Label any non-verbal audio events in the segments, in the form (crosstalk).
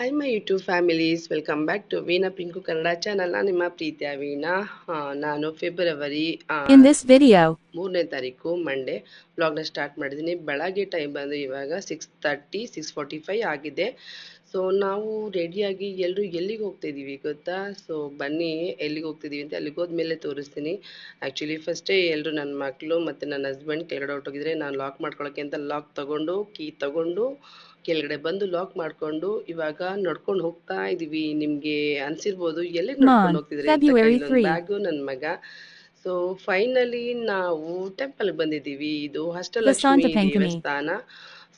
Hi my YouTube families welcome back to Veena Pinku Kannada channel ನಾನು ನಿಮ್ಮ ಪ್ರೀತಿಯ ವೀಣಾ ನಾನು ಫೆಬ್ರವರಿ this video, ಮೂರನೇ ತಾರೀಕು ಮಂಡೇ ವ್ಲಾಗ್ನ ಸ್ಟಾರ್ಟ್ ಮಾಡಿದ್ದೀನಿ ಬೆಳಗ್ಗೆ ಟೈಮ್ ಬಂದು ಇವಾಗ six thirty six forty five ಆಗಿದೆ. ಸೊ ನಾವು ರೆಡಿಯಾಗಿ ಎಲ್ಲರೂ ಎಲ್ಲಿಗೆ ಹೋಗ್ತಿದ್ದೀವಿ ಗೊತ್ತಾ? ಸೊ ಬನ್ನಿ ಎಲ್ಲಿಗೆ ಹೋಗ್ತಿದ್ದೀವಿ ಅಂತ ಅಲ್ಲಿಗೆ ಹೋದ್ಮೇಲೆ ತೋರಿಸ್ತೀನಿ. ಆ್ಯಕ್ಚುಲಿ ಫಸ್ಟೇ ಎಲ್ಲರೂ ನನ್ನ ಮಕ್ಕಳು ಮತ್ತು ನನ್ನ ಹಸ್ಬೆಂಡ್ ಕೆಳಗಡೆ ಹೊರಟೋಗಿದ್ರೆ ನಾನು ಲಾಕ್ ಮಾಡ್ಕೊಳ್ಳೋಕ್ಕೆ ಅಂತ ಲಾಕ್ ತಗೊಂಡು ಕೀ ತಗೊಂಡು ಕೆಳಗಡೆ ಬಂದು ಲಾಕ್ ಮಾಡ್ಕೊಂಡು ಇವಾಗ ನಡ್ಕೊಂಡು ಹೋಗ್ತಾ ಇದೀವಿ. ನಿಮ್ಗೆ ಅನ್ಸಿರ್ಬೋದು ಎಲ್ಲಿಗೆ ನಡ್ಕೊಂಡು ಹೋಗ್ತಿದ್ರೆ ಹೋಗ್ತಿದ್ರಿ February 3. ಬ್ಯಾಗು ನನ್ನ ಮಗ. ಸೊ ಫೈನಲಿ ನಾವು ಟೆಂಪಲ್ ಬಂದಿದ್ದೀವಿ. ಇದು ಹಾಸ್ಟೆಲ್ ಹಷ್ಟಲಕ್ಷ್ಮಿ. ದೇವಸ್ಥಾನ.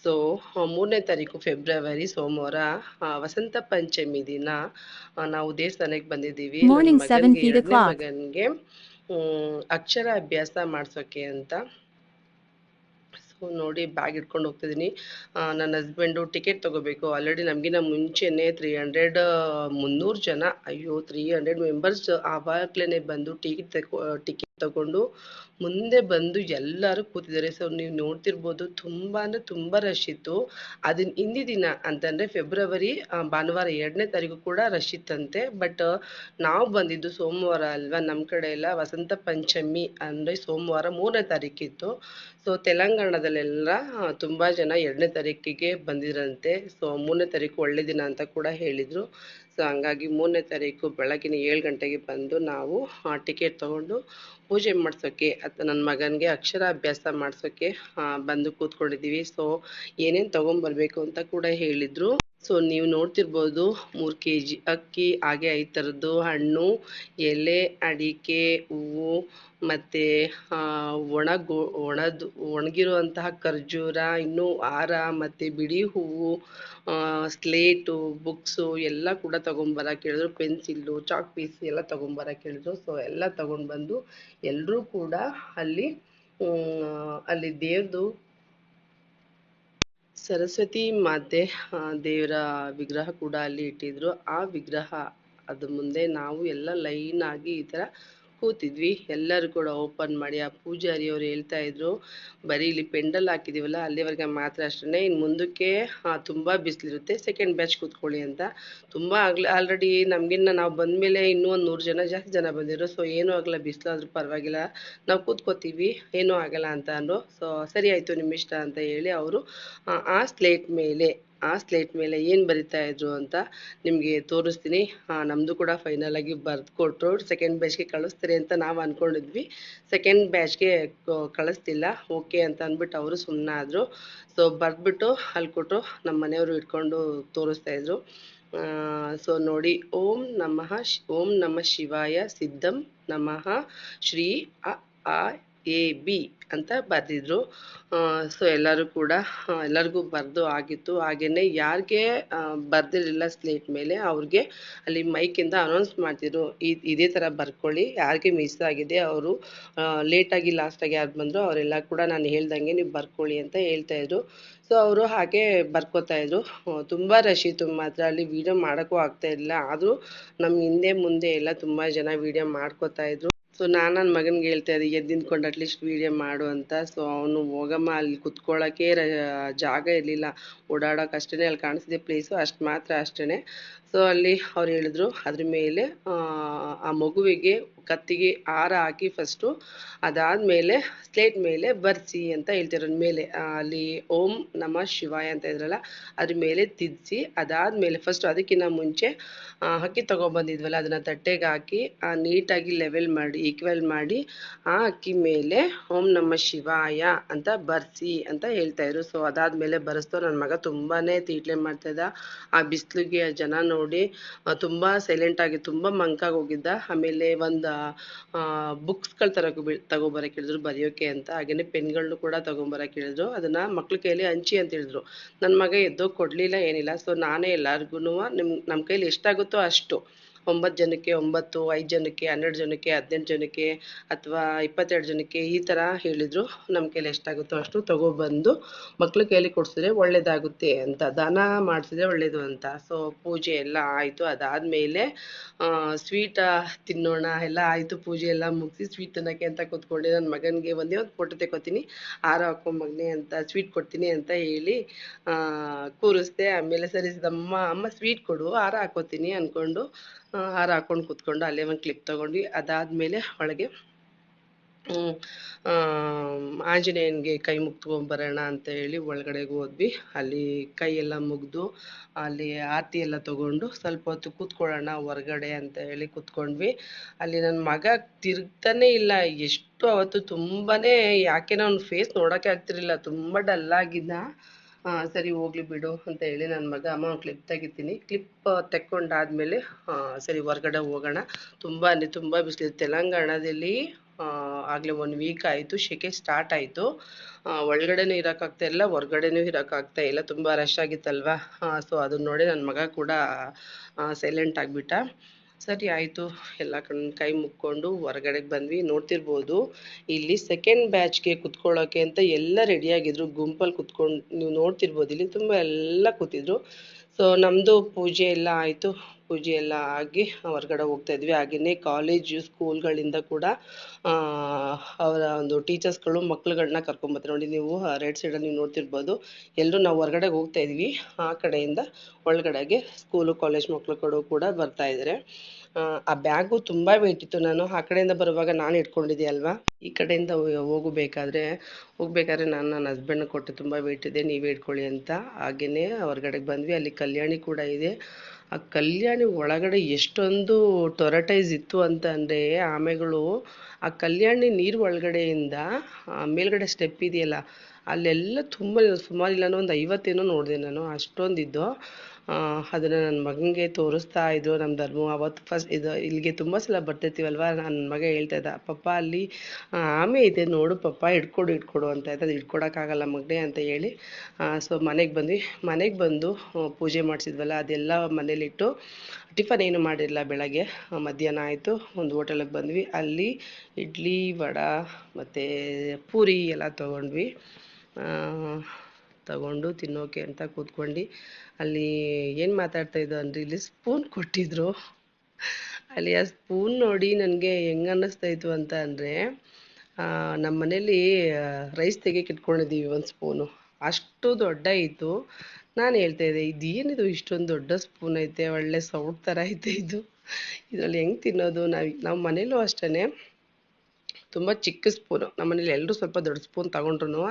ಸೊ ಮೂರನೇ ತಾರೀಕು ಫೆಬ್ರವರಿ ಸೋಮವಾರ ವಸಂತ ಪಂಚಮಿ ದಿನ ನಾವು ದೇವಸ್ಥಾನಕ್ಕೆ ಬಂದಿದ್ದೀವಿ. ಮಗನಿಗೆ Morning, ಮಗನ್ಗೆ, 7 feet ಎರಡ್ನೇ o'clock. ಮಗನ್ಗೆ ಹ್ಮ್, ಅಕ್ಷರ ಅಭ್ಯಾಸ ಮಾಡಿಸೋಕೆ ಅಂತ. ಸೊ ನೋಡಿ ಬ್ಯಾಗ್ ಇಟ್ಕೊಂಡು ಹೋಗ್ತಿದ್ದೀನಿ. ನನ್ನ ಹಸ್ಬೆಂಡು ಟಿಕೆಟ್ ತೊಗೋಬೇಕು. ಆಲ್ರೆಡಿ ನಮಗಿನ ಮುಂಚೆನೆ ತ್ರೀ ಹಂಡ್ರೆಡ್ ಮುನ್ನೂರು ಜನ ಅಯ್ಯೋ ತ್ರೀ ಹಂಡ್ರೆಡ್ ಮೆಂಬರ್ಸ್ ಆವಾಗಲೇ ಬಂದು ಟಿಕೆಟ್ ತಗೊ ಟಿಕೆಟ್ ತಗೊಂಡು ಮುಂದೆ ಬಂದು ಎಲ್ಲರೂ ಕೂತಿದ್ದಾರೆ. ಸೊ ನೀವು ನೋಡ್ತಿರ್ಬೋದು ತುಂಬ ಅಂದರೆ ತುಂಬ ರಶ್ ಇತ್ತು. ಅದನ್ನ ಹಿಂದಿ ದಿನ ಅಂತಂದರೆ ಫೆಬ್ರವರಿ ಭಾನುವಾರ ಎರಡನೇ ತಾರೀಕು ಕೂಡ ರಶ್ ಇತ್ತಂತೆ. ಬಟ್ ನಾವು ಬಂದಿದ್ದು ಸೋಮವಾರ ಅಲ್ವಾ? ನಮ್ಮ ಕಡೆ ಎಲ್ಲ ವಸಂತ ಪಂಚಮಿ ಅಂದರೆ ಸೋಮವಾರ ಮೂರನೇ ತಾರೀಕಿತ್ತು ಸೊ ತೆಲಂಗಾಣದಲ್ಲೆಲ್ಲ ತುಂಬ ಜನ ಎರಡನೇ ತಾರೀಕಿಗೆ ಬಂದಿದ್ರಂತೆ. ಸೊ ಮೂರನೇ ತಾರೀಕು ಒಳ್ಳೆ ದಿನ ಅಂತ ಕೂಡ ಹೇಳಿದರು. ಸೊ ಹಂಗಾಗಿ ಮೂರನೇ ತಾರೀಕು ಬೆಳಗಿನ ಏಳು ಗಂಟೆಗೆ ಬಂದು ನಾವು ಟಿಕೆಟ್ ತೊಗೊಂಡು ಪೂಜೆ ಮಾಡಿಸೋಕ್ಕೆ ನನ್ನ ಮಗನಿಗೆ ಅಕ್ಷರಾಭ್ಯಾಸ ಮಾಡಿಸೋಕ್ಕೆ ಬಂದು ಕೂತ್ಕೊಂಡಿದ್ದೀವಿ ಸೊ ಏನೇನು ತೊಗೊಂಬರ್ಬೇಕು ಅಂತ ಕೂಡ ಹೇಳಿದರು. ಸೊ ನೀವು ನೋಡ್ತಿರ್ಬೋದು, ಮೂರು ಕೆ ಜಿ ಅಕ್ಕಿ, ಹಾಗೆ ಐದು ಥರದ್ದು ಹಣ್ಣು, ಎಲೆ, ಅಡಿಕೆ, ಹೂವು, ಮತ್ತು ಒಣ ಗೋ, ಒಣದು, ಒಣಗಿರುವಂತಹ ಖರ್ಜೂರ, ಇನ್ನೂ ಹಾರ ಮತ್ತು ಬಿಡಿ ಹೂವು ಸ್ಲೇಟು, ಬುಕ್ಸು ಎಲ್ಲ ಕೂಡ ತೊಗೊಂಬರಕ್ಕೆ ಹೇಳಿದ್ರು ಪೆನ್ಸಿಲ್ಲು, ಚಾಕ್ ಪೀಸ್ ಎಲ್ಲ ತೊಗೊಂಬರಕ್ಕೆ ಹೇಳಿದ್ರು ಸೊ ಎಲ್ಲ ತೊಗೊಂಡು ಬಂದು ಎಲ್ಲರೂ ಕೂಡ ಅಲ್ಲಿ ಅಲ್ಲಿ ದೇವ್ರದು ಸರಸ್ವತಿ ಮಾತೆ ದೇವರ ವಿಗ್ರಹ ಕೂಡ ಅಲ್ಲಿ ಇಟ್ಟಿದ್ರು. ಆ ವಿಗ್ರಹ ಅದ್ರ ಮುಂದೆ ನಾವು ಎಲ್ಲ ಲೈನ್ ಆಗಿ ಈ ಥರ ಕೂತಿದ್ವಿ. ಎಲ್ಲರೂ ಕೂಡ ಓಪನ್ ಮಾಡಿ ಆ ಪೂಜಾರಿ ಅವರು ಹೇಳ್ತಾ ಇದ್ರು, ಬರೀ ಇಲ್ಲಿ ಪೆಂಡಲ್ ಹಾಕಿದೀವಲ್ಲ, ಅಲ್ಲಿವರೆಗೆ ಮಾತ್ರ ಅಷ್ಟೇ ಇನ್ನು ಮುಂದಕ್ಕೆ ತುಂಬ ಬಿಸಿಲಿರುತ್ತೆ ಸೆಕೆಂಡ್ ಬ್ಯಾಚ್ ಕೂತ್ಕೊಳ್ಳಿ ಅಂತ. ತುಂಬ ಆಗ್ಲ ಆಲ್ರೆಡಿ ನಮಗಿನ್ನ ನಾವು ಬಂದಮೇಲೆ ಇನ್ನೂ ಒಂದು ನೂರು ಜನ, ಜಾಸ್ತಿ ಜನ ಬಂದಿದ್ರು ಸೊ ಏನೂ ಆಗಲ್ಲ ಬಿಸಿಲಾದರೂ ಪರವಾಗಿಲ್ಲ. ನಾವು ಕೂತ್ಕೋತೀವಿ, ಏನೂ ಆಗಲ್ಲ ಅಂತ ಅಂದರು. ಸೊ ಸರಿ ಆಯಿತು ನಿಮ್ಮ ಇಷ್ಟ ಅಂತ ಹೇಳಿ ಅವರು, ಆ ಸ್ಲೇಟ್ ಮೇಲೆ ಆ ಸ್ಲೇಟ್ ಮೇಲೆ ಏನು ಬರಿತಾ ಇದ್ರು ಅಂತ ನಿಮಗೆ ತೋರಿಸ್ತೀನಿ. ನಮ್ಮದು ಕೂಡ ಫೈನಲ್ ಆಗಿ ಬರೆದು ಕೊಟ್ಟರು ಸೆಕೆಂಡ್ ಬ್ಯಾಚ್ಗೆ ಕಳಿಸ್ತಾರೆ ಅಂತ ನಾವು ಅಂದ್ಕೊಂಡಿದ್ವಿ ಸೆಕೆಂಡ್ ಬ್ಯಾಚ್ಗೆ ಕಳಿಸ್ತಿಲ್ಲ. ಓಕೆ ಅಂತ ಅಂದ್ಬಿಟ್ಟು ಅವರು ಸುಮ್ಮನಾದರು ಸೊ ಬರೆದ್ಬಿಟ್ಟು ಅಲ್ಲಿ ಕೊಟ್ಟು ನಮ್ಮ ಮನೆಯವರು ಇಟ್ಕೊಂಡು ತೋರಿಸ್ತಾ ಇದ್ರು. ಸೊ ನೋಡಿ, ಓಂ ನಮಃ ಓಂ ನಮ ಶಿವಾಯ ಸಿದ್ಧಂ ನಮಃ ಶ್ರೀ ಅ, ಆ, ಎ, ಬಿ. ಅಂತ ಬರೆದಿದ್ರು. ಸೊ ಎಲ್ಲರೂ ಕೂಡ ಎಲ್ಲರಿಗೂ ಬರೆದು ಆಗಿತ್ತು. ಹಾಗೆಯೇ ಯಾರಿಗೆ ಬರೆದಿರಲಿಲ್ಲ ಸ್ಲೇಟ್ ಮೇಲೆ, ಅವ್ರಿಗೆ ಅಲ್ಲಿ ಮೈಕಿಂದ ಅನೌನ್ಸ್ ಮಾಡ್ತಿದ್ರು. ಇದೇ ಥರ ಬರ್ಕೊಳ್ಳಿ. ಯಾರಿಗೆ ಮಿಸ್ ಆಗಿದೆ, ಅವರು ಲೇಟಾಗಿ ಲಾಸ್ಟಾಗಿ ಯಾರು ಬಂದರು, ಅವರೆಲ್ಲ ಕೂಡ ನಾನು ಹೇಳ್ದಂಗೆ ನೀವು ಬರ್ಕೊಳ್ಳಿ ಅಂತ ಹೇಳ್ತಾ ಇದ್ರು. ಸೊ ಅವರು ಹಾಗೆ ಬರ್ಕೋತಾ ಇದ್ರು. ತುಂಬ ತುಂಬಾ ರಶ್ ಇತ್ತು. ಮಾತ್ರ ಅಲ್ಲಿ ವೀಡಿಯೋ ಮಾಡೋಕ್ಕೂ ಆಗ್ತಾ ಇರಲಿಲ್ಲ. ಆದರೂ ನಮ್ಮ ಹಿಂದೆ, ಮುಂದೆ ಎಲ್ಲ ತುಂಬ ಜನ ವೀಡಿಯೋ ಮಾಡ್ಕೋತಾ ಇದ್ರು. ಸೊ ನಾನು ನನ್ನ ಮಗನಿಗೆ ಹೇಳ್ತಾ ಇದ್ದೆ ಎದ್ದು ನಿಂತ್ಕೊಂಡು ಅಟ್ಲೀಸ್ಟ್ ವೀಡಿಯೋ ಮಾಡು ಅಂತ. ಸೊ ಅವನು ಹೋಗಮ್ಮ ಅಲ್ಲಿ ಕುತ್ಕೊಳ್ಳೋಕ್ಕೆ ಜಾಗ ಇರಲಿಲ್ಲ. ಓಡಾಡೋಕೆ ಅಷ್ಟೇ ಅಲ್ಲಿ ಕಾಣಿಸಿದೆ ಪ್ಲೇಸು ಅಷ್ಟು ಮಾತ್ರ ಅಷ್ಟೇ ಸೊ ಅಲ್ಲಿ ಅವ್ರು ಹೇಳಿದ್ರು ಅದ್ರ ಮೇಲೆ ಆ, ಮಗುವಿಗೆ ಕತ್ತಿಗೆ ಹಾರ ಹಾಕಿ ಫಸ್ಟು ಅದಾದಮೇಲೆ ಸ್ಲೇಟ್ ಮೇಲೆ ಬರ್ಸಿ ಅಂತ ಹೇಳ್ತಿರೋ ಮೇಲೆ ಅಲ್ಲಿ ಓಂ ನಮ ಶಿವಾಯ ಅಂತ ಇದ್ರಲ್ಲ ಅದ್ರ ಮೇಲೆ ತಿದ್ದಿಸಿ ಅದಾದಮೇಲೆ ಫಸ್ಟ್ ಅದಕ್ಕಿಂತ ಮುಂಚೆ ಅಕ್ಕಿ ತೊಗೊಬಂದಿದ್ವಲ್ಲ ಅದನ್ನ ತಟ್ಟೆಗೆ ಹಾಕಿ ನೀಟಾಗಿ ಲೆವೆಲ್ ಮಾಡಿ ಈಕ್ವಲ್ ಮಾಡಿ ಆ ಅಕ್ಕಿ ಮೇಲೆ ಓಂ ನಮ್ಮ ಶಿವಾಯ ಅಂತ ಬರ್ಸಿ ಅಂತ ಹೇಳ್ತಾ ಇದ್ರು. ಸೊ ಅದಾದ್ಮೇಲೆ ಬರೆಸ್ತು ನನ್ನ ಮಗ ತುಂಬಾನೇ ತೀಟ್ಲೆ ಮಾಡ್ತಾ ಇದ್ದ. ಆ ಬಿಸಿಲಿಗೆ ಜನ ನೋಡಿ ಆ, ತುಂಬಾ ಸೈಲೆಂಟ್ ಆಗಿ ತುಂಬಾ ಮಂಕಾಗಿ ಹೋಗಿದ್ದ. ಆಮೇಲೆ ಒಂದು ಬುಕ್ಸ್ಗಳು ತರಕ್ಕೆ ಬಿ ತಗೊಂಬರಕ್ಕೆ ಹೇಳಿದ್ರು ಬರೆಯೋಕೆ ಅಂತ. ಹಾಗೇನೆ ಪೆನ್ಗಳನ್ನು ಕೂಡ ತಗೊಂಬರಕ್ಕೆ ಹೇಳಿದ್ರು ಅದನ್ನ ಮಕ್ಳ ಕೈಯಲ್ಲಿ ಹಂಚಿ ಅಂತ ಹೇಳಿದ್ರು. ನನ್ನ ಮಗ ಎದ್ದು ಕೊಡ್ಲಿಲ್ಲ ಏನಿಲ್ಲ. ಸೊ ನಾನೇ ಎಲ್ಲಾರ್ಗು ನಿಮ್ ನಮ್ಮ ಕೈಲಿ ಎಷ್ಟಾಗುತ್ತೋ ಅಷ್ಟು ಒಂಬತ್ತು ಜನಕ್ಕೆ ಒಂಬತ್ತು, ಐದು ಜನಕ್ಕೆ, ಹನ್ನೆರಡು ಜನಕ್ಕೆ, ಹದಿನೆಂಟು ಜನಕ್ಕೆ ಅಥವಾ ಇಪ್ಪತ್ತೆರಡು ಜನಕ್ಕೆ ಈ ಥರ ಹೇಳಿದರು. ನಮ್ಮ ಕೈಲಿ ಎಷ್ಟಾಗುತ್ತೋ ಅಷ್ಟು ತಗೊಬಂದು ಮಕ್ಳ ಕೈಲಿ ಕೊಡಿಸಿದ್ರೆ ಒಳ್ಳೆಯದಾಗುತ್ತೆ ಅಂತ, ದಾನ ಮಾಡಿಸಿದ್ರೆ ಒಳ್ಳೆಯದು ಅಂತ. ಸೊ ಪೂಜೆ ಎಲ್ಲ ಆಯಿತು. ಅದಾದಮೇಲೆ ಸ್ವೀಟ ತಿನ್ನೋಣ, ಎಲ್ಲ ಆಯಿತು. ಪೂಜೆ ಎಲ್ಲ ಮುಗಿಸಿ ಸ್ವೀಟ್ ತಿನ್ನೋಕ್ಕೆ ಅಂತ ಕೂತ್ಕೊಂಡೆ. ನನ್ನ ಮಗನಿಗೆ ಒಂದೇ ಒಂದು ಫೋಟೋ ತೆಕ್ಕೊತೀನಿ. ಹಾರ ಹಾಕೊಂಡು ಮಗನೇ ಅಂತ ಸ್ವೀಟ್ ಕೊಡ್ತೀನಿ ಅಂತ ಹೇಳಿ ಕೂರಿಸ್ದೆ. ಆಮೇಲೆ ಸರಿ ಅಮ್ಮ ಅಮ್ಮ ಸ್ವೀಟ್ ಕೊಡು ಹಾರ ಹಾಕೋತೀನಿ ಅಂದ್ಕೊಂಡು ಹಾರ ಹಾಕೊಂಡು ಕುತ್ಕೊಂಡು ಅಲ್ಲೇ ಒಂದು ಕ್ಲಿಪ್ ತಗೊಂಡ್ವಿ. ಅದಾದ್ಮೇಲೆ ಒಳಗೆ ಆಂಜನೇಯನ್ಗೆ ಕೈ ಮುಗ್ತ್ಕೊಂಬರೋಣ ಅಂತ ಹೇಳಿ ಒಳಗಡೆಗೆ ಹೋದ್ವಿ. ಅಲ್ಲಿ ಕೈ ಎಲ್ಲ ಮುಗಿದು ಅಲ್ಲಿ ಆರತಿ ಎಲ್ಲ ತಗೊಂಡು ಸ್ವಲ್ಪ ಹೊತ್ತು ಕೂತ್ಕೊಳ್ಳೋಣ ಹೊರಗಡೆ ಅಂತ ಹೇಳಿ ಕೂತ್ಕೊಂಡ್ವಿ. ಅಲ್ಲಿ ನನ್ನ ಮಗ ತಿರುಗ್ತಾನೆ ಇಲ್ಲ. ಎಷ್ಟು ಅವತ್ತು ತುಂಬಾನೇ ಯಾಕೆನೋ ಅವ್ನ ಫೇಸ್ ನೋಡೋಕೆ ಆಗ್ತಿರ್ಲಿಲ್ಲ. ತುಂಬ ಡಲ್ ಆಗಿದ್ದ. ಆ, ಸರಿ ಹೋಗ್ಲಿ ಬಿಡು ಅಂತ ಹೇಳಿ ನನ್ನ ಮಗ ಅಮ್ಮ ಕ್ಲಿಪ್ ತೆಗಿತೀನಿ. ಕ್ಲಿಪ್ ತೆಕ್ಕೊಂಡಾದ್ಮೇಲೆ ಸರಿ ಹೊರ್ಗಡೆ ಹೋಗೋಣ. ತುಂಬ ಅಂದರೆ ತುಂಬ ಬಿಸಿಲು ತೆಲಂಗಾಣದಲ್ಲಿ ಆಗಲೇ ಆಗ್ಲೇ ಒನ್ ವೀಕ್ ಆಯಿತು. ಶೆಕೆ ಸ್ಟಾರ್ಟ್ ಆಯಿತು. ಒಳಗಡೆನೂ ಇರೋಕ್ಕಾಗ್ತಾ ಇಲ್ಲ, ಹೊರ್ಗಡೆನೂ ಇರೋಕ್ಕಾಗ್ತಾ ಇಲ್ಲ. ತುಂಬ ರಶ್ ಆಗಿತ್ತಲ್ವಾ? ಸೊ ಅದನ್ನ ನೋಡಿ ನನ್ನ ಮಗ ಕೂಡ ಸೈಲೆಂಟ್ ಆಗಿಬಿಟ್ಟ. ಸರಿ ಆಯಿತು. ಎಲ್ಲ ಕಣ್ ಕೈ ಮುಕ್ಕೊಂಡು ಹೊರಗಡೆಗೆ ಬಂದ್ವಿ. ನೋಡ್ತಿರ್ಬೋದು, ಇಲ್ಲಿ ಸೆಕೆಂಡ್ ಬ್ಯಾಚ್ಗೆ ಕುತ್ಕೊಳ್ಳೋಕೆ ಅಂತ ಎಲ್ಲ ರೆಡಿಯಾಗಿದ್ರು ಗುಂಪಲ್ಲಿ ಕುತ್ಕೊಂಡು ನೀವು ನೋಡ್ತಿರ್ಬೋದು, ಇಲ್ಲಿ ತುಂಬ ಎಲ್ಲ ಕೂತಿದ್ರು. ಸೊ ನಮ್ಮದು ಪೂಜೆ ಎಲ್ಲ ಆಯಿತು. ಪೂಜೆ ಎಲ್ಲ ಆಗಿ ಹೊರಗಡೆ ಹೋಗ್ತಾ ಇದ್ವಿ. ಹಾಗೆಯೇ ಕಾಲೇಜು ಸ್ಕೂಲ್ಗಳಿಂದ ಕೂಡ ಅವರ ಒಂದು ಟೀಚರ್ಸ್ಗಳು ಮಕ್ಳುಗಳನ್ನ ಕರ್ಕೊಂಬರ್ತಾರೆ ನೋಡಿ, ನೀವು ರೈಟ್ ಸೈಡಲ್ಲಿ ನೀವು ನೋಡ್ತಿರ್ಬೋದು. ಎಲ್ಲರೂ ನಾವು ಹೊರಗಡೆ ಹೋಗ್ತಾ ಇದ್ವಿ. ಆ ಕಡೆಯಿಂದ ಒಳಗಡೆಗೆ ಸ್ಕೂಲು ಕಾಲೇಜ್ ಮಕ್ಕಳು ಕೂಡ ಬರ್ತಾ ಇದ್ದಾರೆ ಆ, ಬ್ಯಾಗು ತುಂಬ ವೇಟ್ ಇತ್ತು ನಾನು ಆ ಕಡೆಯಿಂದ ಬರುವಾಗ ನಾನು ಇಟ್ಕೊಂಡಿದ್ದೆ ಅಲ್ವಾ? ಈ ಕಡೆಯಿಂದ ಹೋಗಬೇಕಾದ್ರೆ ಹೋಗ್ಬೇಕಾದ್ರೆ ನಾನು ನನ್ನ ಹಸ್ಬೆಂಡ್ ಕೊಟ್ಟೆ ತುಂಬ ವೇಟ್ ಇದೆ ನೀವೇ ಇಟ್ಕೊಳ್ಳಿ ಅಂತ. ಹಾಗೇನೆ ಹೊರಗಡೆಗೆ ಬಂದ್ವಿ. ಅಲ್ಲಿ ಕಲ್ಯಾಣಿ ಕೂಡ ಇದೆ. ಆ ಕಲ್ಯಾಣಿ ಒಳಗಡೆ ಎಷ್ಟೊಂದು ಟೊರಟೈಸ್ ಇತ್ತು ಅಂತ ಅಂದರೆ ಆಮೆಗಳು ಆ ಕಲ್ಯಾಣಿ ನೀರು ಒಳಗಡೆಯಿಂದ ಮೇಲ್ಗಡೆ ಸ್ಟೆಪ್ ಇದೆಯಲ್ಲ ಅಲ್ಲೆಲ್ಲ ತುಂಬ ಸುಮಾರು ಇಲ್ಲ ಒಂದು ಐವತ್ತೇನೋ ನೋಡಿದೆ ನಾನು ಅಷ್ಟೊಂದಿದ್ದು. ಅದನ್ನು ನನ್ನ ಮಗನಿಗೆ ತೋರಿಸ್ತಾ ಇದ್ರು ನಮ್ಮ ಧರ್ಮ. ಅವತ್ತು ಫಸ್ಟ್ ಇದು, ಇಲ್ಲಿಗೆ ತುಂಬ ಸಲ ಬರ್ತಿರ್ತೀವಲ್ವ? ನನ್ನ ಮಗ ಹೇಳ್ತಾ ಇದ್ದ, ಪಪ್ಪ, ಅಲ್ಲಿ ಆಮೆ ಇದೆ. ನೋಡು ಪಪ್ಪ ಇಟ್ಕೊಡು ಇಟ್ಕೊಡು ಅಂತ ಆಯ್ತು ಅದು ಇಟ್ಕೊಡೋಕ್ಕಾಗಲ್ಲ ಮಗನೇ ಅಂತ ಹೇಳಿ ಸೊ ಮನೆಗೆ ಬಂದ್ವಿ. ಮನೆಗೆ ಬಂದು ಪೂಜೆ ಮಾಡಿಸಿದ್ವಲ್ಲ, ಅದೆಲ್ಲ ಮನೇಲಿಟ್ಟು ಟಿಫನ್ ಏನು ಮಾಡಿರಲಿಲ್ಲ ಬೆಳಗ್ಗೆ. ಮಧ್ಯಾಹ್ನ ಆಯಿತು, ಒಂದು ಹೋಟೆಲಿಗೆ ಬಂದ್ವಿ. ಅಲ್ಲಿ ಇಡ್ಲಿ, ವಡ, ಮತ್ತು ಪೂರಿ ಎಲ್ಲ ತೊಗೊಂಡ್ವಿ. ತಗೊಂಡು ತಿನ್ನೋಕೆ ಅಂತ ಕೂತ್ಕೊಂಡು ಅಲ್ಲಿ ಏನು ಮಾತಾಡ್ತಾ ಇದ್ದೋ ಅಂದರೆ ಇಲ್ಲಿ ಸ್ಪೂನ್ ಕೊಟ್ಟಿದ್ರು. ಅಲ್ಲಿ ಆ ಸ್ಪೂನ್ ನೋಡಿ ನನಗೆ ಹೆಂಗೆ ಅನ್ನಿಸ್ತಾ ಇತ್ತು ಅಂತ ಅಂದರೆ ನಮ್ಮ ಮನೇಲಿ ರೈಸ್ ತೆಗಿಯಕ್ಕೆ ಇಟ್ಕೊಂಡಿದ್ದೀವಿ ಒಂದು ಸ್ಪೂನು ಅಷ್ಟು ದೊಡ್ಡ ಇತ್ತು. ನಾನು ಹೇಳ್ತಾ ಇದ್ದೆ, ಇದೇನಿದು ಇಷ್ಟೊಂದು ದೊಡ್ಡ ಸ್ಪೂನ್ ಐತೆ, ಒಳ್ಳೆ ಸೌಟ್ ಥರ ಐತೆ ಇದು. ಇದರಲ್ಲಿ ಹೆಂಗೆ ತಿನ್ನೋದು? ನಾವು ನಮ್ಮ ಮನೇಲೂ ಅಷ್ಟೇ ತುಂಬ ಚಿಕ್ಕ ಸ್ಪೂನು ನಮ್ಮ ಮನೇಲಿ ಎಲ್ಲರೂ ಸ್ವಲ್ಪ ದೊಡ್ಡ ಸ್ಪೂನ್ ತಗೊಂಡ್ರು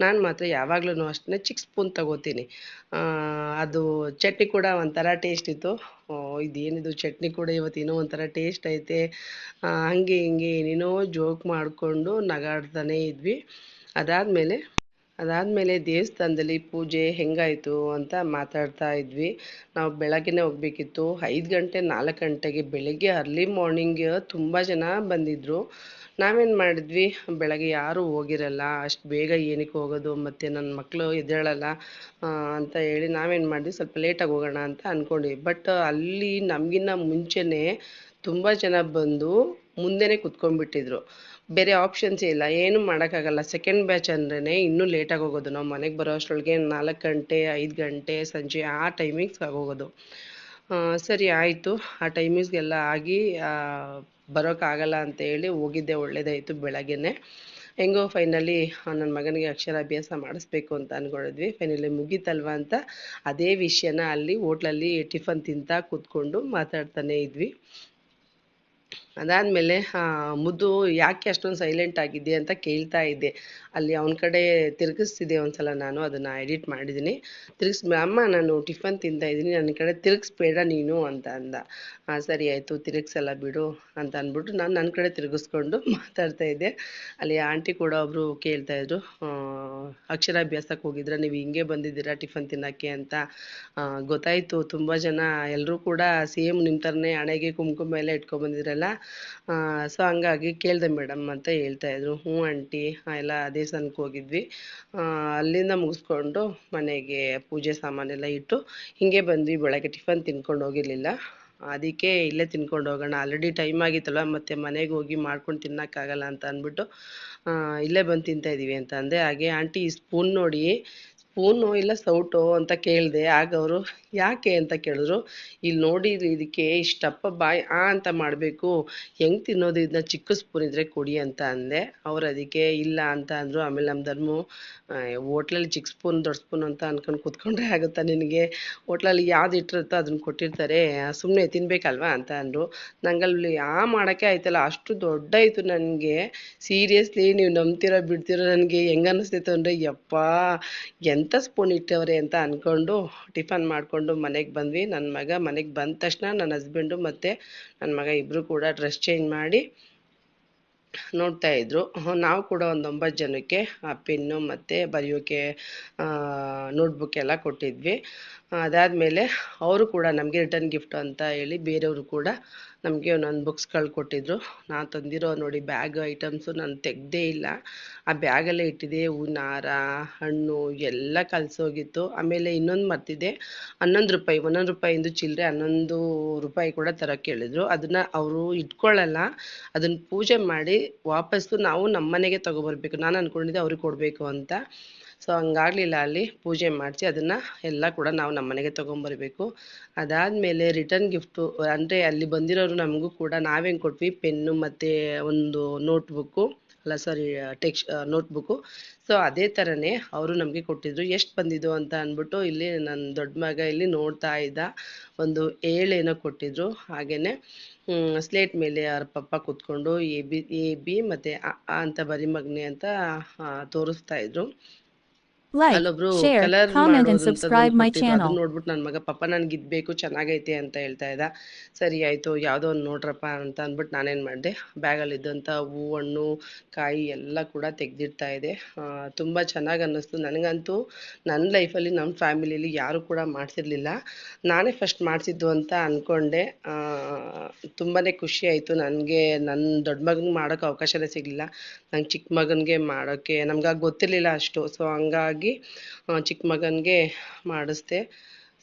ನಾನು ಮಾತ್ರ ಯಾವಾಗ್ಲೂ ಅಷ್ಟೇ ಚಿಕ್ಕ ಸ್ಪೂನ್ ತಗೋತೀನಿ. ಅದು ಚಟ್ನಿ ಕೂಡ ಒಂಥರ ಟೇಸ್ಟ್ ಇತ್ತು. ಇದೇನಿದು ಚಟ್ನಿ ಕೂಡ ಇವತ್ತು ಏನೋ ಒಂಥರ ಟೇಸ್ಟ್ ಐತೆ. ಹಂಗೆ ಹಿಂಗೆ ಏನೇನೋ ಜೋಕ್ ಮಾಡಿಕೊಂಡು ನಗಾಡ್ತಾನೆ ಇದ್ವಿ. ಅದಾದಮೇಲೆ ಅದಾದಮೇಲೆ ದೇವಸ್ಥಾನದಲ್ಲಿ ಪೂಜೆ ಹೆಂಗಾಯಿತು ಅಂತ ಮಾತಾಡ್ತಾ ಇದ್ವಿ. ನಾವು ಬೆಳಗ್ಗೆನೇ ಹೋಗಬೇಕಿತ್ತು. ಐದು ಗಂಟೆ ನಾಲ್ಕು ಗಂಟೆಗೆ ಬೆಳಗ್ಗೆ ಅರ್ಲಿ ಮಾರ್ನಿಂಗ್ ತುಂಬ ಜನ ಬಂದಿದ್ದರು ನಾವೇನು ಮಾಡಿದ್ವಿ? ಬೆಳಗ್ಗೆ ಯಾರೂ ಹೋಗಿರಲ್ಲ. ಅಷ್ಟು ಬೇಗ ಏನಕ್ಕೆ ಹೋಗೋದು? ಮತ್ತು ನನ್ನ ಮಕ್ಕಳು ಎದ್ದೇಳಲ್ಲ ಅಂತ ಹೇಳಿ ನಾವೇನು ಮಾಡಿದ್ವಿ? ಸ್ವಲ್ಪ ಲೇಟಾಗಿ ಹೋಗೋಣ ಅಂತ ಅಂದ್ಕೊಂಡ್ವಿ ಬಟ್ ಅಲ್ಲಿ ನಮಗಿನ್ನ ಮುಂಚೆನೇ ತುಂಬ ಜನ ಬಂದು ಮುಂದೆನೇ ಕುತ್ಕೊಂಡ್ಬಿಟ್ಟಿದ್ರು. ಬೇರೆ ಆಪ್ಷನ್ಸ್ ಇಲ್ಲ. ಏನು ಮಾಡೋಕ್ಕಾಗಲ್ಲ. ಸೆಕೆಂಡ್ ಬ್ಯಾಚ್ ಅಂದ್ರೆ ಇನ್ನೂ ಲೇಟಾಗಿ ಹೋಗೋದು. ನಾವು ಮನೆಗೆ ಬರೋ ಅಷ್ಟರೊಳಗೆ ನಾಲ್ಕು ಗಂಟೆ, ಐದು ಗಂಟೆ, ಸಂಜೆ ಆ ಟೈಮಿಂಗ್ಸ್ ಆಗೋಗೋದು ಸರಿ, ಆಯಿತು. ಆ ಟೈಮಿಂಗ್ಸ್ಗೆಲ್ಲ ಆಗಿ ಬರೋಕ್ಕಾಗಲ್ಲ ಅಂತ ಹೇಳಿ ಹೋಗಿದ್ದೆ, ಒಳ್ಳೇದಾಯಿತು ಬೆಳಗ್ಗೆನೆ. ಹೆಂಗೋ ಫೈನಲಿ ನನ್ನ ಮಗನಿಗೆ ಅಕ್ಷರಾಭ್ಯಾಸ ಮಾಡಿಸ್ಬೇಕು ಅಂತ ಅಂದ್ಕೊಂಡಿದ್ವಿ ಫೈನಲಿ ಮುಗೀತಲ್ವ ಅಂತ ಅದೇ ವಿಷಯನ ಅಲ್ಲಿ ಹೋಟ್ಲಲ್ಲಿ ಟಿಫನ್ ತಿಂತಾ ಕೂತ್ಕೊಂಡು ಮಾತಾಡ್ತಾನೆ ಇದ್ವಿ. ಅದಾದಮೇಲೆ ಮುದ್ದು ಯಾಕೆ ಅಷ್ಟೊಂದು ಸೈಲೆಂಟ್ ಆಗಿದ್ದೆ ಅಂತ ಕೇಳ್ತಾ ಇದ್ದೆ. ಅಲ್ಲಿ ಅವನ ಕಡೆ ತಿರುಗಿಸ್ತಿದ್ದೆ ಒಂದ್ಸಲ ನಾನು ಅದನ್ನು ಎಡಿಟ್ ಮಾಡಿದ್ದೀನಿ. ತಿರುಗಿಸ್ ಅಮ್ಮ ನಾನು ಟಿಫನ್ ತಿಂತಾ ಇದ್ದೀನಿ ನನ್ನ ಕಡೆ ತಿರುಗಿಸ್ಬೇಡ ನೀನು ಅಂತ ಅಂದ. ಸರಿ ಆಯಿತು ತಿರುಗಿಸಲ್ಲ ಬಿಡು ಅಂತ ಅಂದ್ಬಿಟ್ಟು ನಾನು ನನ್ನ ಕಡೆ ತಿರುಗಿಸ್ಕೊಂಡು (laughs) ಮಾತಾಡ್ತಾ ಇದ್ದೆ. ಅಲ್ಲಿ ಆಂಟಿ ಕೂಡ ಒಬ್ಬರು ಕೇಳ್ತಾ ಇದ್ರು ಆ, ಅಕ್ಷರಾಭ್ಯಾಸಕ್ಕೆ ಹೋಗಿದ್ರೆ ನೀವು ಹಿಂಗೆ ಬಂದಿದ್ದೀರಾ ಟಿಫನ್ ತಿನ್ನೋಕ್ಕೆ ಅಂತ. ಗೊತ್ತಾಯಿತು ತುಂಬ ಜನ ಎಲ್ಲರೂ ಕೂಡ ಸೇಮ್ ನಿಮ್ಮ ಥರನೇ ಹಣೆಗೆ ಕುಂಕುಮ ಎಲ್ಲ ಇಟ್ಕೊಂಬಂದಿದ್ರಲ್ಲ ಸೊ ಹಂಗಾಗಿ ಕೇಳಿದೆ ಮೇಡಮ್ ಅಂತ ಹೇಳ್ತಾ ಇದ್ರು. ಹ್ಞೂ ಆಂಟಿ ಎಲ್ಲ ದೇವಸ್ಥಾನಕ್ಕೆ ಹೋಗಿದ್ವಿ. ಅಲ್ಲಿಂದ ಮುಗಿಸ್ಕೊಂಡು ಮನೆಗೆ ಪೂಜೆ ಸಾಮಾನೆಲ್ಲ ಇಟ್ಟು ಹಿಂಗೆ ಬಂದ್ವಿ. ಬೆಳಗ್ಗೆ ಟಿಫನ್ ತಿನ್ಕೊಂಡು ಹೋಗಿರ್ಲಿಲ್ಲ. ಅದಕ್ಕೆ ಇಲ್ಲೇ ತಿನ್ಕೊಂಡು ಹೋಗೋಣ. ಆಲ್ರೆಡಿ ಟೈಮ್ ಆಗಿತ್ತಲ್ಲ ಮತ್ತೆ ಮನೆಗೆ ಹೋಗಿ ಮಾಡ್ಕೊಂಡು ತಿನ್ನೋಕ್ಕಾಗಲ್ಲ ಅಂತ ಅಂದ್ಬಿಟ್ಟು ಇಲ್ಲೇ ಬಂದು ತಿಂತಾ ಇದ್ದೀವಿ ಅಂತ ಅಂದೆ. ಹಾಗೆ ಆಂಟಿ ಈ ಸ್ಪೂನ್ ನೋಡಿ ಸ್ಪೂನು ಇಲ್ಲ ಸೌಟು ಅಂತ ಕೇಳಿದೆ, ಆಗ ಅವರು, ಯಾಕೆ ಅಂತ ಕೇಳಿದ್ರು ಇಲ್ಲಿ ನೋಡಿ ಇದಕ್ಕೆ ಇಷ್ಟಪ್ಪ, ಬಾಯಿ, ಆ ಅಂತ ಮಾಡಬೇಕು. ಹೆಂಗೆ ತಿನ್ನೋದು ಇದನ್ನ ಚಿಕ್ಕ ಸ್ಪೂನ್ ಇದ್ರೆ ಕೊಡಿ ಅಂತ ಅಂದೆ. ಅವ್ರು ಅದಕ್ಕೆ, ಇಲ್ಲ ಅಂತ ಅಂದರು. ಆಮೇಲೆ ನಮ್ಮ ಧರ್ಮ ಹೋಟ್ಲಲ್ಲಿ ಚಿಕ್ಕ ಸ್ಪೂನ್, ದೊಡ್ಡ ಸ್ಪೂನ್ ಅಂತ ಅನ್ಕೊಂಡು ಕೂತ್ಕೊಂಡ್ರೆ ಆಗುತ್ತಾ ನಿನಗೆ? ಹೋಟ್ಲಲ್ಲಿ ಯಾವ್ದು ಇಟ್ಟಿರುತ್ತೋ ಅದನ್ನ ಕೊಟ್ಟಿರ್ತಾರೆ. ಸುಮ್ಮನೆ ತಿನ್ಬೇಕಲ್ವಾ ಅಂತ ಅಂದರು. ನಂಗಲ್ಲಿ ಆ ಮಾಡೋಕ್ಕೆ ಆಯ್ತಲ್ಲ, ಅಷ್ಟು ದೊಡ್ಡ ಆಯಿತು ನನಗೆ. ಸೀರಿಯಸ್ಲಿ ನೀವು ನಂಬ್ತಿರೋ, ಬಿಡ್ತಿರೋ ನನಗೆ ಹೆಂಗೆ ಅನ್ನಿಸ್ತಿತ್ತು ಅಂದರೆ, ಯಪ್ಪ ಎಂಥ ಸ್ಪೂನ್ ಇಟ್ಟವ್ರೆ ಅಂತ ಅಂದ್ಕೊಂಡು ಟಿಫನ್ ಮಾಡಿಕೊಂಡು ಮನೆಗೆ ಬಂದ್ವಿ. ನನ್ನ ಮಗ ಮನೆಗೆ ಬಂದ ತಕ್ಷಣ ನನ್ನ ಹಸ್ಬೆಂಡು ಮತ್ತು ನನ್ನ ಮಗ ಇಬ್ಬರು ಕೂಡ ಡ್ರೆಸ್ ಚೇಂಜ್ ಮಾಡಿ ನೋಡ್ತಾ ಇದ್ರು. ನಾವು ಕೂಡ ಒಂದು ಒಂಬತ್ತು ಜನಕ್ಕೆ ಆ ಪೆನ್ನು ಮತ್ತು ಬರೆಯೋಕ್ಕೆ ನೋಟ್ಬುಕ್ ಎಲ್ಲ ಕೊಟ್ಟಿದ್ವಿ. ಅದಾದಮೇಲೆ ಅವರು ಕೂಡ ನಮಗೆ ರಿಟರ್ನ್ ಗಿಫ್ಟ್ ಅಂತ ಹೇಳಿ ಬೇರೆಯವರು ಕೂಡ ನಮಗೆ ಒಂದೊಂದು ಬುಕ್ಸ್ಗಳು ಕೊಟ್ಟಿದ್ರು. ನಾನು ತಂದಿರೋ ನೋಡಿ ಬ್ಯಾಗ್ ಐಟಮ್ಸು ನಾನು ತೆಗ್ದೇ ಇಲ್ಲ. ಆ ಬ್ಯಾಗಲ್ಲೇ ಇಟ್ಟಿದ್ದೆ ಹೂವಿನ ಹಾರ ಹಣ್ಣು ಎಲ್ಲ ಕಲಸೋಗಿತ್ತು. ಆಮೇಲೆ ಇನ್ನೊಂದು ಮರ್ತಿದೆ ಹನ್ನೊಂದು ರೂಪಾಯಿ, ಒಂದೊಂದು ರೂಪಾಯಿಂದು ಚಿಲ್ಲರೆ ಹನ್ನೊಂದು ರೂಪಾಯಿ ಕೂಡ ತರೋಕ್ಕೆ ಹೇಳಿದ್ರು. ಅದನ್ನು ಅವರು ಇಟ್ಕೊಳ್ಳಲ್ಲ ಅದನ್ನು ಪೂಜೆ ಮಾಡಿ ವಾಪಸ್ಸು ನಾವು ನಮ್ಮ ಮನೆಗೆ ತಗೊಬರ್ಬೇಕು. ನಾನು ಅನ್ಕೊಂಡಿದ್ದೆ ಅವ್ರಿಗೆ ಕೊಡಬೇಕು ಅಂತ. ಸೊ ಹಂಗಾಗಲಿಲ್ಲ ಅಲ್ಲಿ ಪೂಜೆ ಮಾಡಿಸಿ ಅದನ್ನು ಎಲ್ಲ ಕೂಡ ನಾವು ನಮ್ಮ ಮನೆಗೆ ತೊಗೊಂಬರ್ಬೇಕು. ಅದಾದಮೇಲೆ ರಿಟರ್ನ್ ಗಿಫ್ಟು ಅಂದರೆ ಅಲ್ಲಿ ಬಂದಿರೋರು ನಮಗೂ ಕೂಡ ನಾವೇನು ಕೊಟ್ವಿ? ಪೆನ್ನು ಮತ್ತು ಒಂದು ನೋಟ್ಬುಕ್ಕು ಅಲ್ಲ ಸಾರಿ ಟೆಕ್ಸ್ ನೋಟ್ಬುಕ್ಕು ಸೊ ಅದೇ ಥರನೇ ಅವರು ನಮಗೆ ಕೊಟ್ಟಿದ್ರು. ಎಷ್ಟು ಬಂದಿದ್ದು ಅಂತ ಅಂದ್ಬಿಟ್ಟು ಇಲ್ಲಿ ನನ್ನ ದೊಡ್ಡ ಮಗ ಇಲ್ಲಿ ನೋಡ್ತಾ ಇದ್ದ. ಒಂದು ಏಳೇನೋ ಕೊಟ್ಟಿದ್ರು. ಹಾಗೆಯೇ ಸ್ಲೇಟ್ ಮೇಲೆ ಅವ್ರ ಪಪ್ಪ ಕೂತ್ಕೊಂಡು ಎ ಬಿ ಎ ಬಿ ಮತ್ತು ಅ ಅಂತ ಬರಿ ಮಗ್ನೆ ಅಂತ ತೋರಿಸ್ತಾ ಇದ್ರು. ಅಲ್ಲೊಬ್ರು share colour and subscribe my channel channel. ನೋಡ್ಬಿಟ್ಟು ನನ್ನ ಮಗ ಪಾಪ ನನಗೆ ಇದ್ ಬೇಕು ಚೆನ್ನಾಗೈತೆ ಅಂತ ಹೇಳ್ತಾ ಇದ್ದ. ಸರಿ ಆಯ್ತು ಯಾವುದೋ ಒಂದು ನೋಡ್ರಪ್ಪ ಅಂತ ಅಂದ್ಬಿಟ್ಟು ನಾನೇನು ಮಾಡಿದೆ ಬ್ಯಾಗಲ್ಲಿ ಇದ್ದಂಥ ಹೂ ಹಣ್ಣು ಕಾಯಿ ಎಲ್ಲ ಕೂಡ ತೆಗ್ದಿಡ್ತಾ ಇದೆ ತುಂಬ ಚೆನ್ನಾಗಿ ಅನ್ನಿಸ್ತು. ನನಗಂತೂ ನನ್ನ ಲೈಫಲ್ಲಿ ನಮ್ಮ ಫ್ಯಾಮಿಲಿಯಲ್ಲಿ ಯಾರು ಕೂಡ ಮಾಡ್ಸಿರ್ಲಿಲ್ಲ. ನಾನೇ ಫಸ್ಟ್ ಮಾಡ್ಸಿದ್ದು ಅಂತ ಅಂದ್ಕೊಂಡೆ ತುಂಬಾ ಖುಷಿ ಆಯಿತು. ನನಗೆ ನನ್ನ ದೊಡ್ಡ ಮಗನಿಗೆ ಮಾಡೋಕ್ಕೆ ಅವಕಾಶನೇ ಸಿಗಲಿಲ್ಲ. ನಂಗೆ ಚಿಕ್ಕ ಮಗನಿಗೆ ಮಾಡೋಕ್ಕೆ ನಮ್ಗೆ ಗೊತ್ತಿರಲಿಲ್ಲ ಅಷ್ಟು. ಸೊ ಹಂಗಾಗಿ ಆ, ಚಿಕ್ಕ ಮಗನಿಗೆ ಮಾಡಿಸ್ದೆ.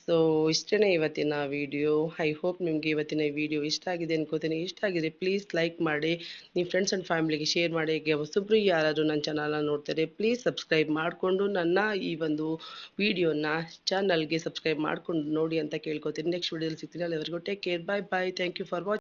ಸೊ ಇಷ್ಟೇ ಇವತ್ತಿನ ವಿಡಿಯೋ ಐ ಹೋಪ್ ನಿಮಗೆ ಇವತ್ತಿನ ವಿಡಿಯೋ ಇಷ್ಟ ಆಗಿದೆ ಅನ್ಕೋತೀನಿ. ಇಷ್ಟ ಆಗಿದೆ ಪ್ಲೀಸ್ ಲೈಕ್ ಮಾಡಿ. ನಿಮ್ಮ ಫ್ರೆಂಡ್ಸ್ ಆ್ಯಂಡ್ ಫ್ಯಾಮಿಲಿಗೆ ಶೇರ್ ಮಾಡಿ. ಹೊಸಬ್ರು ಯಾರಾದರೂ ನನ್ನ ಚಾನಲ್ನ ನೋಡ್ತಾರೆ ಪ್ಲೀಸ್ ಸಬ್ಸ್ಕ್ರೈಬ್ ಮಾಡಿಕೊಂಡು ನನ್ನ ಈ ಒಂದು ವಿಡಿಯೋನ ಚಾನಲ್ಗೆ ಸಬ್ಸ್ಕ್ರೈಬ್ ಮಾಡ್ಕೊಂಡು ನೋಡಿ ಅಂತ ಕೇಳ್ಕೊತೀನಿ. ನೆಕ್ಸ್ಟ್ ವಿಡಿಯೋದಲ್ಲಿ ಸಿಗ್ತೀನಿ. ಅಲ್ಲಿವರೆಗೂ take care bye bye thank you for watching